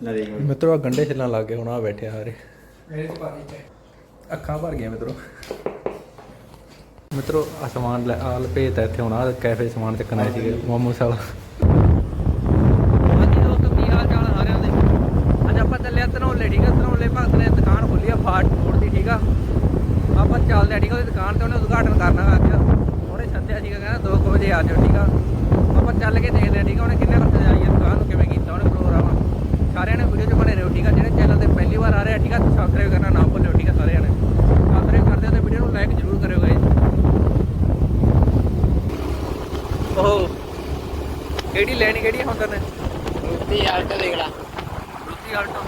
ਮਿੱਤਰੋ ਆ ਗੰਡੇ ਛਿੱਲਣ ਲੱਗ ਗਏ ਹੁਣ ਆ ਬੈਠੇ ਆ ਸਾਰੇ। ਅੱਖਾਂ ਭਰ ਗਈਆਂ ਮਿੱਤਰੋ। ਮਿੱਤਰੋ ਆ ਸਮਾਨ ਲੈ ਆ ਲਪੇਟ ਇੱਥੇ ਹੁਣ ਆ ਕੈਫੇ ਸਮਾਨ ਚੱਕਣ ਆਏ ਸੀਗੇ ਮੋਮੋਸ ਵਾਲਾ ਹਾਂਜੀ ਦੋਸਤੋ ਕੀ ਹਾਲ ਚਾਲ ਸਾਰਿਆਂ ਦੇ? ਅੱਜ ਆਪਾਂ ਚੱਲੇ ਆ ਧਨੌਲੇ ਠੀਕ ਆ? ਧਨੌਲੇ ਭਗਤ ਨੇ ਦੁਕਾਨ ਖੋਲੀ ਆ ਫਾਸਟ ਫੂਡ ਦੀ ਠੀਕ ਆ? ਆਪਾਂ ਚੱਲਦੇ ਆ ਠੀਕ ਆ ਉਹਦੀ ਦੁਕਾਨ ਤੇ ਉਹਨੇ ਉਦਘਾਟਨ ਕਰਨਾ ਅੱਜ ਉਹਨੇ ਸੱਦਿਆ ਸੀਗਾ ਕਹਿੰਦਾ 2 ਵਜੇ ਆ ਜਾਓ ਠੀਕ ਆ? ਆਪਾਂ ਚੱਲ ਕੇ ਦੇਖਦੇ ਆ ਠੀਕ ਆ ਉਹਨੇ ਕਿੰਨੇ ਵਜੇ ਆਈ ਆ ਦੁਕਾਨ ਨੂੰ ਕਿਵੇਂ ਕੀਤਾ ਉਹਨੇ ਪ੍ਰੋਗਰਾਮ ਸਾਰਿਆਂ ਨੇ ਵੀਡੀਓ 'ਚ ਬਣੇ ਰਹੋ ਠੀਕ ਆ ਜਿਹੜੇ ਚੈਨਲ ਤੇ ਪਹਿਲੀ ਵਾਰ ਆ ਰਹੇ ਆ ਠੀਕ ਆ ਸਬਸਕ੍ਰਾਈਬ ਕਰਨਾ ਨਾ ਭੁੱਲਿਓ ਠੀਕ ਆ ਸਾਰਿਆਂ ਨੇ ਸਬਸਕ੍ਰਾਈਬ ਕਰਦੇ ਹੋ ਤੇ ਵੀਡੀਓ ਨੂੰ ਲਾਈਕ ਜ਼ਰੂਰ ਕਰਿਓ ਗਾਇਸ ਓਹ ਕਿਹੜੀ ਲੈਣੀ ਕਿਹੜੀ ਹੁਣ ਤੈਨੇ? ਰੋਟੀ ਆਲਟ ਦੇਖ ਲਾ। ਰੁੱਤੀ ਆਲਟੋ।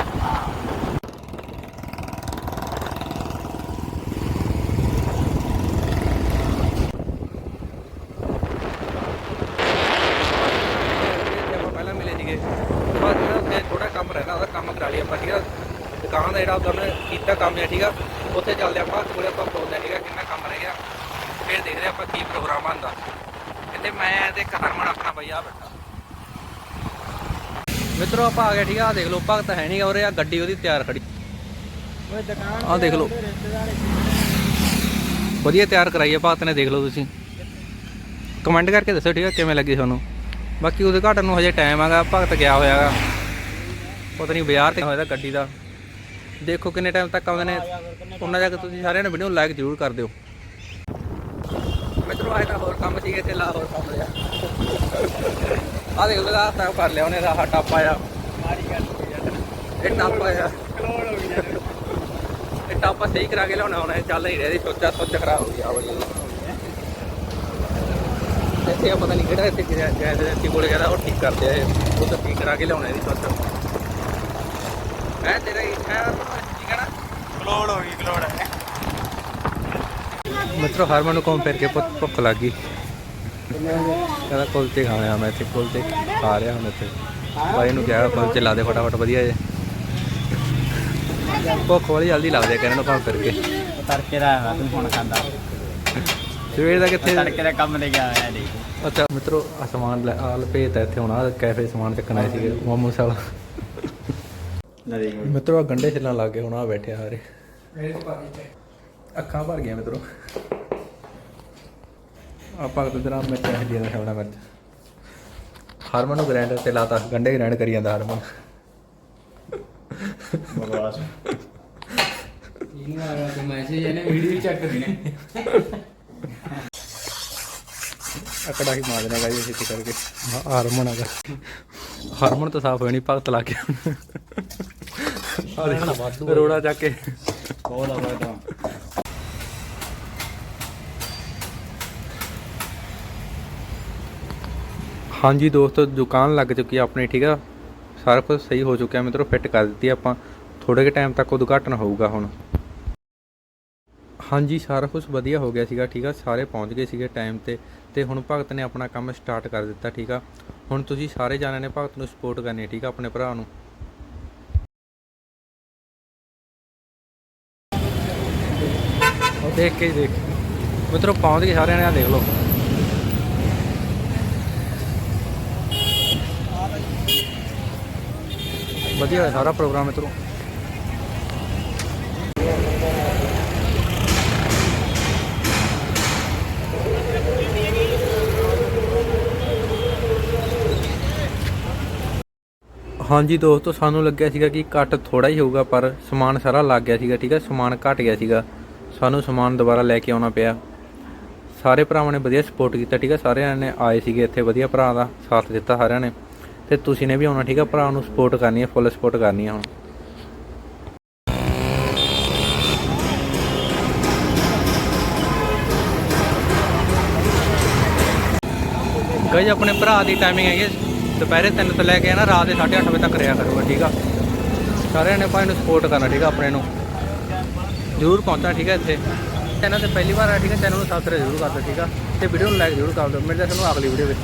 ਆਪਾਂ ਪਹਿਲਾਂ ਮਿਲੇ ਸੀਗੇ ਬਾਅਦ ਜਿਹੜਾ ਉੱਥੇ ਥੋੜਾ ਕੰਮ ਰਹਿਣਾ ਉਹਦਾ ਕੰਮ ਕਰਾ ਲਈ ਆਪਾਂ ਠੀਕ ਆ ਦੁਕਾਨ ਦਾ ਜਿਹੜਾ ਕੀਤਾ ਕੰਮ ਹੈ ਠੀਕ ਆ ਉੱਥੇ ਚੱਲਦੇ ਆਪਾਂ ਕੋਲੇ ਆਪਾਂ ਬੋਲਦੇ ਹਾਂ, ਠੀਕ ਆ ਕਿੰਨਾ ਕੰਮ ਰਹਿ ਗਿਆ ਫਿਰ ਦੇਖਦੇ ਹਾਂ ਆਪਾਂ ਕੀ ਪ੍ਰੋਗਰਾਮ ਆਂਦਾ ਇੱਥੇ ਮੈਂ ਤੇ ਕਰਮਨ ਆਪਣਾ ਬਈ ਆ ਬੈਠਾ। ਮਿੱਤਰੋ ਆਪਾਂ ਆ ਗਏ ਠੀਕ ਆ ਦੇਖ ਲਓ ਭਗਤ ਹੈ ਨਹੀਂ ਔਰ ਆ ਗੱਡੀ ਉਹਦੀ ਤਿਆਰ ਖੜੀ। ਓਏ ਦੁਕਾਨ ਆਹ ਦੇਖ ਲਓ। ਵਧੀਆ ਤਿਆਰ ਕਰਾਈ ਹੈ ਭਗਤ ਨੇ ਦੇਖ ਲਓ ਤੁਸੀਂ। ਕਮੈਂਟ ਕਰਕੇ ਦੱਸੋ ਠੀਕ ਆ ਕਿਵੇਂ ਲੱਗੀ ਤੁਹਾਨੂੰ? ਬਾਕੀ ਉਦਘਾਟਨ ਨੂੰ ਹਜੇ ਟਾਈਮ ਆਗਾ ਭਗਤ ਗਿਆ ਹੋਇਆਗਾ ਪਤਾ ਨਹੀਂ ਬਾਜ਼ਾਰ ਤੇ ਹੋਇਆ ਗੱਡੀ ਦਾ। ਦੇਖੋ ਕਿੰਨੇ ਟਾਈਮ ਤੱਕ ਆਉਂਦੇ ਨੇ। ਉਹਨਾਂ ਜਾ ਕੇ ਤੁਸੀਂ ਸਾਰਿਆਂ ਨੇ ਵੀਡੀਓ ਲਾਈਕ ਜ਼ਰੂਰ ਕਰ ਦਿਓ। ਤਾਂ ਹੋਰ ਕੰਮ ਲਾ ਹੋਰ ਕੰਮ ਲਿਆ। ਆ ਦੇਖ ਆਹ ਤਾਂ ਕਰ ਲਿਆ ਉਹਨੇ ਦਾ ਟਾਪਾ ਆ। ਮਾਰੀ ਗੱਲ ਹੋਈ ਯਾਰ। ਇਹ ਟਾਪਾ ਆ। ਕਲੋੜ ਹੋ ਗਈ ਯਾਰ। ਇਹ ਟਾਪਾ ਸਹੀ ਕਰਾ ਕੇ ਲਿਆਉਣਾ ਹੁਣ ਚੱਲ ਨਹੀਂ ਰਿਹਾ ਦੀ ਸੋਚਾ ਸੋਚ ਖਰਾਬ ਹੋ ਗਿਆ ਬਈ ਇੱਥੇ ਪਤਾ ਨਹੀਂ ਕਿਹੜਾ ਇੱਥੇ ਗਿਆ ਗਿਆ ਇੱਥੇ ਕੋਲੇ ਗਿਆ ਉਹ ਠੀਕ ਕਰਦੇ ਆ ਇਹ। ਉਹ ਤਾਂ ਠੀਕ ਕਰਾ ਕੇ ਲਿਆਉਣਾ ਇਹਦੀ ਸੋਚ। ਹੈ ਤੇਰਾ ਹੀ ਹੈ ਠੀਕ ਹੈ ਨਾ ਕਲੋੜ ਹੋ ਗਈ ਕਲੋੜ ਹੈ ਮਿੱਤਰੋ ਹਰਮਨ ਨੂੰ ਘੁੰਮ ਫਿਰ ਕੇ ਭੁੱਖ ਲੱਗ ਗਈ। ਕਹਿੰਦਾ ਕੁਲਚੇ ਖਾਣੇ ਆ ਮੈਂ ਇੱਥੇ ਕੁਲਚੇ ਖਾ ਰਿਹਾ ਹੁਣ ਇੱਥੇ। ਭਾਈ ਨੂੰ ਕਿਹਾ ਕੁਲਚੇ ਲਾ ਦੇ ਫਟਾਫਟ ਵਧੀਆ ਜੇ। ਭੁੱਖ ਵਾਲੀ ਜਲਦੀ ਲੱਗਦੀ ਹੈ ਕਹਿੰਦੇ ਨੂੰ ਘੁੰਮ ਫਿਰ ਕੇ। ਤੜਕੇ ਦਾ ਹੈਗਾ ਤੂੰ ਹੁਣ ਖਾਂਦਾ। ਸਵੇਰ ਦਾ ਕਿੱਥੇ? ਤੜਕੇ ਦਾ ਕੰਮ ਲੈ ਕੇ ਆਇਆ ਦੇਖ ਅੱਛਾ ਮਿੱਤਰੋ ਆ ਸਮਾਨ ਲੈ ਆ ਲਪੇਟ ਆ ਇੱਥੇ ਹੁਣ ਆ ਕੈਫੇ ਸਮਾਨ ਚੱਕਣ ਆਏ ਸੀਗੇ ਮੋਮੋਸ ਵਾਲਾ ਮਿੱਤਰੋ ਆ ਗੰਡੇ ਛਿੱਲਣ ਲੱਗ ਗਏ ਹੁਣ ਆ ਬੈਠੇ ਆ ਸਾਰੇ। ਅੱਖਾਂ ਭਰ ਗਈਆਂ ਮਿੱਤਰੋ। ਆਪਾਂ ਤਾਂ ਜਰਾ ਮਿਰਚ ਹੱਡੀਆਂ ਦਾ ਖਾਣਾ ਮਿਰਚ ਹਰਮਨ ਨੂੰ ਗ੍ਰਾਈਂਡਰ ਤੇ ਲਾਤਾ ਗੰਡੇ ਗ੍ਰਾਈਂਡ ਕਰੀ ਜਾਂਦਾ ਹਰਮਨ। ਬਕਵਾਸ। ਇਹਨੂੰ ਆ ਗਿਆ ਮੈਸੇਜ ਇਹਨੇ ਵੀਡੀਓ ਚੈੱਕ ਕਰਨੀ ਅਕੜਾ ਹੀ ਮਾਰ ਦੇਣਾ ਗਾਈ ਇੱਥੇ ਕਰਕੇ। ਹਾਂ, ਹਰਮਨ ਆਗਾ ਹਰਮਨ ਤਾਂ ਸਾਫ਼ ਹੋਈ ਨਹੀਂ ਭਗਤ ਲਾ ਕੇ। ਰੋੜਾ ਚੱਕ ਕੇ। ਬਹੁਤ ਆ ਤਾਂ ਹਾਂਜੀ ਦੋਸਤੋ, ਦੁਕਾਨ ਲੱਗ ਚੁੱਕੀ ਆ ਆਪਣੀ, ਠੀਕ ਆ? ਸਾਰਾ ਕੁਝ ਸਹੀ ਹੋ ਚੁੱਕਿਆ, ਮਿੱਤਰੋ ਫਿੱਟ ਕਰ ਦਿੱਤੀ ਆਪਾਂ। ਥੋੜੇ ਕੇ ਟਾਈਮ ਤੱਕ ਉਦਘਾਟਨ ਹੋਊਗਾ ਹੁਣ। ਹਾਂਜੀ, ਸਾਰਾ ਕੁਝ ਵਧੀਆ ਹੋ ਗਿਆ ਸੀਗਾ, ਠੀਕ ਆ? ਸਾਰੇ ਪਹੁੰਚ ਗਏ ਸੀਗੇ ਟਾਈਮ ਤੇ ਤੇ ਹੁਣ ਭਗਤ ਨੇ ਆਪਣਾ ਕੰਮ ਸਟਾਰਟ ਕਰ ਦਿੱਤਾ, ਠੀਕ ਆ? ਹੁਣ ਤੁਸੀਂ ਸਾਰੇ ਜਾਣਿਆਂ ਨੇ ਭਗਤ ਨੂੰ ਸਪੋਰਟ ਕਰਨੀ ਠੀਕ ਆ, ਆਪਣੇ ਭਰਾ ਨੂੰ। ਦੇਖ ਕੇ ਦੇਖ। ਮਿੱਤਰੋ, ਪਹੁੰਚ ਗਏ ਸਾਰਿਆਂ ਨੇ ਆ ਦੇਖ ਲਓ। ਵਧੀਆ ਹੋਇਆ ਸਾਰਾ ਪ੍ਰੋਗਰਾਮ ਮਿੱਤਰੋ ਹਾਂਜੀ ਦੋਸਤੋ, ਸਾਨੂੰ ਲੱਗਿਆ ਸੀਗਾ ਕਿ ਕੱਟ ਥੋੜਾ ਹੀ ਹੋਊਗਾ, ਪਰ ਸਮਾਨ ਸਾਰਾ ਲੱਗ ਗਿਆ ਸੀਗਾ, ਠੀਕ ਹੈ? ਸਮਾਨ ਘਟ ਗਿਆ ਸੀਗਾ। ਸਾਨੂੰ ਸਮਾਨ ਦੁਬਾਰਾ ਲੈ ਕੇ ਆਉਣਾ ਪਿਆ। ਸਾਰੇ ਭਰਾਵਾਂ ਨੇ ਵਧੀਆ ਸਪੋਰਟ ਕੀਤਾ, ਠੀਕ ਹੈ? ਸਾਰਿਆਂ ਨੇ ਆਏ ਸੀਗੇ ਇੱਥੇ ਵਧੀਆ ਭਰਾ ਦਾ, ਸਾਥ ਦਿੱਤਾ ਸਾਰਿਆਂ ਨੇ। ਤੇ ਤੁਸੀਂ ਨੇ ਵੀ ਆਉਣਾ, ਠੀਕ ਆ? ਭਰਾ ਨੂੰ ਸਪੋਰਟ ਕਰਨੀ ਹੈ ਫੁੱਲ ਸਪੋਰਟ ਕਰਨੀ ਹੈ ਹੁਣ। ਗਈ ਆਪਣੇ ਭਰਾ ਦੀ ਟਾਈਮਿੰਗ ਹੈਗੀ ਹੈ ਦੁਪਹਿਰੇ 3 ਤੋਂ ਲੈ ਕੇ ਨਾ ਰਾਤ ਦੇ 8:30 ਵਜੇ ਤੱਕ ਰਿਆ ਕਰੂਗਾ, ਠੀਕ ਆ? ਸਾਰਿਆਂ ਨੇ ਭਾਈ ਨੂੰ ਸਪੋਰਟ ਕਰਨਾ, ਠੀਕ ਆ, ਆਪਣੇ ਨੂੰ। ਜ਼ਰੂਰ ਪਹੁੰਚਣਾ, ਠੀਕ ਹੈ ਇੱਥੇ। ਚੈਨਲ ਤੇ ਪਹਿਲੀ ਵਾਰ ਆ ਠੀਕ ਹੈ ਚੈਨਲ ਨੂੰ ਸਬਸਕ੍ਰਾਈਬ ਜ਼ਰੂਰ ਕਰ ਦਿਓ, ਠੀਕ ਆ? ਤੇ ਵੀਡੀਓ ਨੂੰ ਲਾਈਕ ਜ਼ਰੂਰ ਕਰ ਦਿਓ। ਮਿਲਦੇ ਹਾਂ ਤੁਹਾਨੂੰ ਅਗਲੀ ਵੀਡੀਓ ਵਿੱਚ।